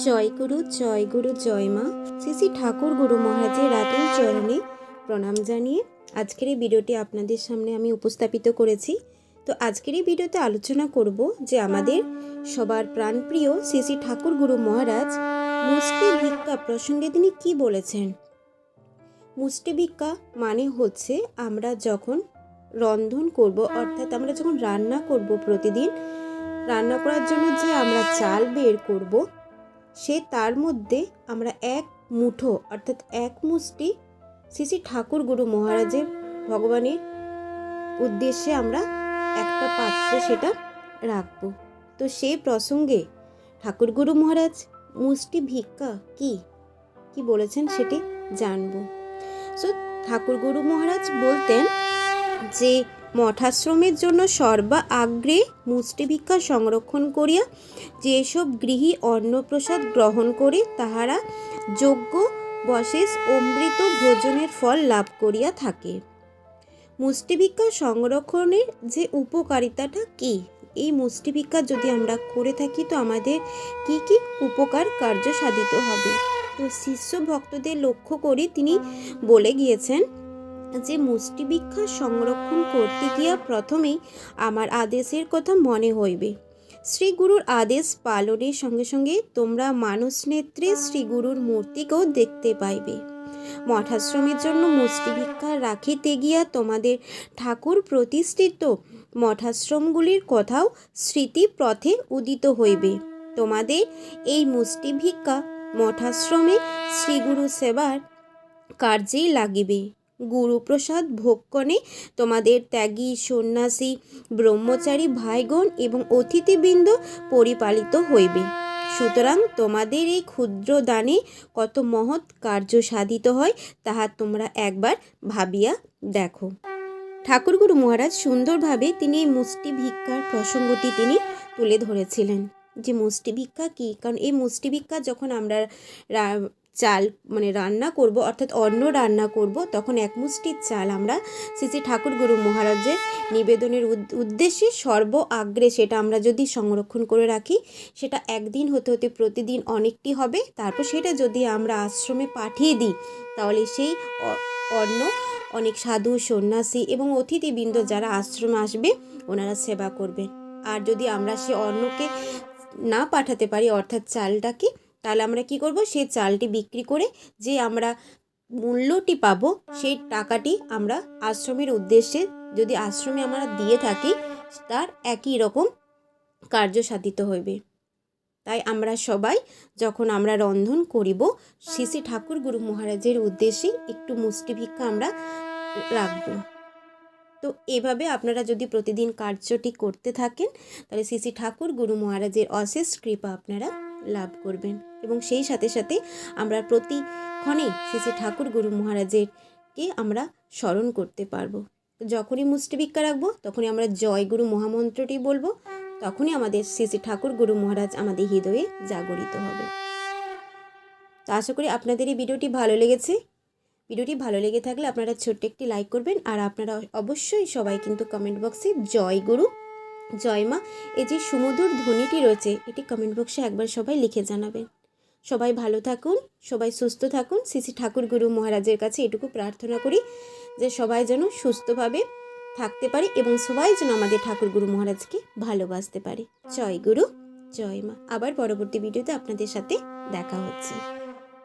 জয় গুরু জয় গুরু, জয় মা। শ্রী শ্রী ঠাকুর গুরু মহারাজের রাতুল চরণে প্রণাম জানিয়ে আজকের এই ভিডিওটি আপনাদের সামনে আমি উপস্থাপিত করেছি। তো আজকের এই ভিডিওতে আলোচনা করব যে আমাদের সবার প্রাণপ্রিয় শ্রী শ্রী ঠাকুর গুরু মহারাজ মুষ্টি ভিক্ষা প্রসঙ্গে তিনি কি বলেছেন? মুষ্টি ভিক্ষা মানে হচ্ছে আমরা যখন রন্ধন করব, অর্থাৎ আমরা যখন রান্না করব প্রতিদিন, রান্না করার জন্য যে আমরা চাল বের করব সে তার মধ্যে আমরা এক মুঠো, অর্থাৎ এক মুষ্টি শ্রী শ্রী ঠাকুর গুরু মহারাজের ভগবানের উদ্দেশ্যে আমরা একটা পাত্রে সেটা রাখব। তো সে প্রসঙ্গে ঠাকুর গুরু মহারাজ, মুষ্টি ভিক্ষা কি? কি বলেছেন সেটি জানব। সো ঠাকুর গুরু মহারাজ বলতেন যে মঠাশ্রমের জন্য সর্বা আগ্রে মুষ্টি ভিক্ষা সংরক্ষণ করিয়া যেসব গৃহী অন্নপ্রসাদ গ্রহণ করে, তাহারা যোগ্য বশেষ, অমৃত ভোজনের ফল লাভ করিয়া থাকে। মুষ্টিভিক্ষা সংরক্ষণের যে উপকারিতাটা কি? এই মুষ্টিভিক্ষা যদি আমরা করে থাকি, তো আমাদের কি কি উপকার কার্য সাধিত হবে? তো শিষ্য ভক্তদের লক্ষ্য করে তিনি বলে গিয়েছেন যে মুষ্টিভিক্ষা সংরক্ষণ করতে গিয়া প্রথমেই আমার আদেশের কথা মনে হইবে। শ্রী গুরুর আদেশ পালনের সঙ্গে সঙ্গে তোমরা মানুষ নেত্রে শ্রী গুরুর মূর্তিকেও দেখতে পাইবে। মঠাশ্রমের জন্য মুষ্টি ভিক্ষা রাখিতে গিয়া তোমাদের ঠাকুর প্রতিষ্ঠিত মঠাশ্রমগুলির কথাও স্মৃতি পথে উদিত হইবে। তোমাদের এই মুষ্টি ভিক্ষা মঠাশ্রমে শ্রীগুরু সেবার কার্যেই লাগিবে। গুরুপ্রসাদ ভোগকণে তোমাদের ত্যাগী সন্ন্যাসী, ব্রহ্মচারী ভাইগণ এবং অতিথিবৃন্দ পরিপালিত হইবে। সুতরাং তোমাদের এই ক্ষুদ্র দানে কত মহৎ কার্য সাধিত হয় তাহা তোমরা একবার ভাবিয়া দেখো। ঠাকুরগুরু মহারাজ সুন্দরভাবে তিনি এই মুষ্টি ভিক্ষার প্রসঙ্গটি তিনি তুলে ধরেছিলেন। যে মুষ্টি ভিক্ষা কী? কারণ এই মুষ্টি ভিক্ষা যখন আমরা চাল মানে রান্না করব, অর্থাৎ অন্ন রান্না করব, তখন এক মুষ্টির চাল আমরা শ্রী শ্রী ঠাকুর গুরু মহারাজের নিবেদনের উদ্দেশ্যে সর্ব আগ্রে সেটা আমরা যদি সংরক্ষণ করে রাখি, সেটা একদিন হতে হতে প্রতিদিন অনেকটি হবে, তারপর সেটা যদি আমরা আশ্রমে পাঠিয়ে দিই, তাহলে সেই অন্ন অনেক সাধু, সন্ন্যাসী এবং অতিথিবৃন্দ যারা আশ্রমে আসবে, ওনারা সেবা করবেন। আর যদি আমরা সে অন্নকে না পাঠাতে পারি, অর্থাৎ চালটাকে তাহলে আমরা কি করব? সেই চালটি বিক্রি করে যে আমরা মূল্যটি পাবো, সেই টাকাটি আমরা আশ্রমের উদ্দেশ্যে যদি আশ্রমে আমরা দিয়ে থাকি, তার একই রকম কার্য সাধিত হইবে। তাই আমরা সবাই যখন আমরা রন্ধন করিব, শ্রী ঠাকুর গুরু মহারাজের উদ্দেশ্যে একটু মুষ্টি ভিক্ষা আমরা রাখব। তো এভাবে আপনারা যদি প্রতিদিন কার্যটি করতে থাকেন, তাহলে শ্রী ঠাকুর গুরু মহারাজের অশেষ কৃপা আপনারা লাভ করবেন। এবং সেই সাথে সাথে আমরা প্রতিক্ষণে শ্রী ঠাকুর গুরু মহারাজের কে আমরা স্মরণ করতে পারব। যখনই মুষ্টিভিক্ষা রাখব, তখনই আমরা জয় গুরু মহামন্ত্রটি বলব, তখনই আমাদের শ্রী শ্রী ঠাকুর গুরু মহারাজ আমাদের হৃদয়ে জাগরিত হবে। তো আশা করি আপনাদের এই ভিডিওটি ভালো লেগেছে। ভিডিওটি ভালো লেগে থাকলে আপনারা ছোট্ট একটি লাইক করবেন, আর আপনারা অবশ্যই সবাই কিন্তু কমেন্ট বক্সে জয় গুরু জয় মা, এই যে সুমধুর ধ্বনিটি রয়েছে, এটি কমেন্ট বক্সে একবার সবাই লিখে জানাবেন। সবাই ভালো থাকুন, সবাই সুস্থ থাকুন, শ্রী শ্রী ঠাকুর গুরু মহারাজের কাছে এটুকু প্রার্থনা করি যে সবাই যেন সুস্থভাবে থাকতে পারে এবং সবাই যেন আমাদের ঠাকুর গুরু মহারাজকে ভালোবাসতে পারে। জয় গুরু, জয় মা। আবার পরবর্তী ভিডিওতে আপনাদের সাথে দেখা হচ্ছে।